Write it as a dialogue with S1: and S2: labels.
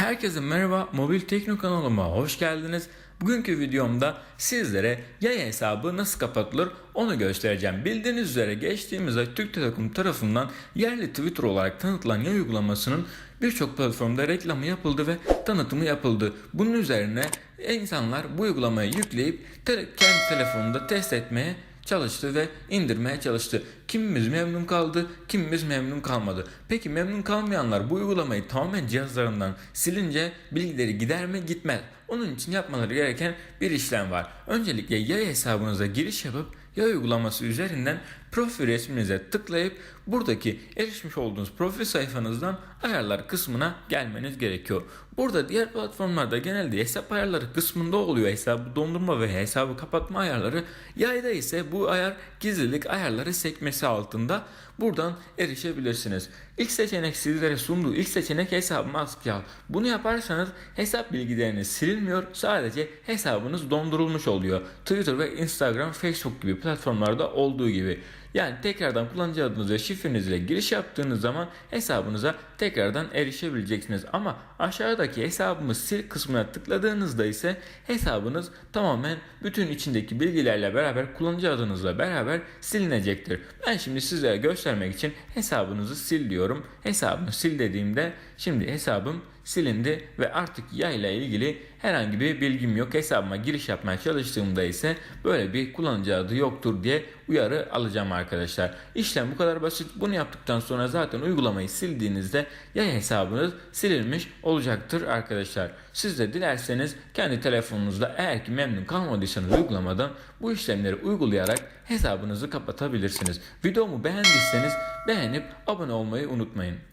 S1: Herkese merhaba, Mobil Tekno kanalıma hoş geldiniz. Bugünkü videomda sizlere yay hesabı nasıl kapatılır onu göstereceğim. Bildiğiniz üzere geçtiğimiz ay Türk Telekom tarafından yerli Twitter olarak tanıtılan yay uygulamasının birçok platformda reklamı yapıldı ve tanıtımı yapıldı. Bunun üzerine insanlar bu uygulamayı yükleyip te- kendi telefonunda test etmeye çalıştı ve indirmeye çalıştı. Kimimiz memnun kaldı, kimimiz memnun kalmadı. Peki memnun kalmayanlar bu uygulamayı tamamen cihazlarından silince bilgileri gider mi gitmez. Onun için yapmaları gereken bir işlem var. Öncelikle yay hesabınıza giriş yapıp yay uygulaması üzerinden profil resminize tıklayıp buradaki erişmiş olduğunuz profil sayfanızdan ayarlar kısmına gelmeniz gerekiyor. Burada diğer platformlarda genelde hesap ayarları kısmında oluyor. Hesabı dondurma ve hesabı kapatma ayarları. Yayda ise bu ayar gizlilik ayarları sekmesi altında. Buradan erişebilirsiniz. İlk seçenek sizlere sunduğu ilk seçenek hesabı maske al. Bunu yaparsanız hesap bilgileriniz silinmiyor. Sadece hesabınız dondurulmuş oluyor. Twitter ve Instagram, Facebook gibi platformlarda olduğu gibi. Yani tekrardan kullanıcı adınız ve şifrenizle giriş yaptığınız zaman hesabınıza tekrardan erişebileceksiniz. Ama aşağıdaki hesabımı sil kısmına tıkladığınızda ise hesabınız tamamen bütün içindeki bilgilerle beraber kullanıcı adınızla beraber silinecektir. Ben şimdi sizlere göstermek için hesabınızı sil diyorum. Hesabımı sil dediğimde şimdi hesabım silindi ve artık yayla ilgili herhangi bir bilgim yok. Hesabıma giriş yapmaya çalıştığımda ise böyle bir kullanıcı adı yoktur diye uyarı alacağım arkadaşlar. İşlem bu kadar basit. Bunu yaptıktan sonra zaten uygulamayı sildiğinizde yay hesabınız silinmiş olacaktır arkadaşlar. Siz de dilerseniz kendi telefonunuzda eğer ki memnun kalmadıysanız uygulamadan bu işlemleri uygulayarak hesabınızı kapatabilirsiniz. Videomu beğendiyseniz beğenip abone olmayı unutmayın.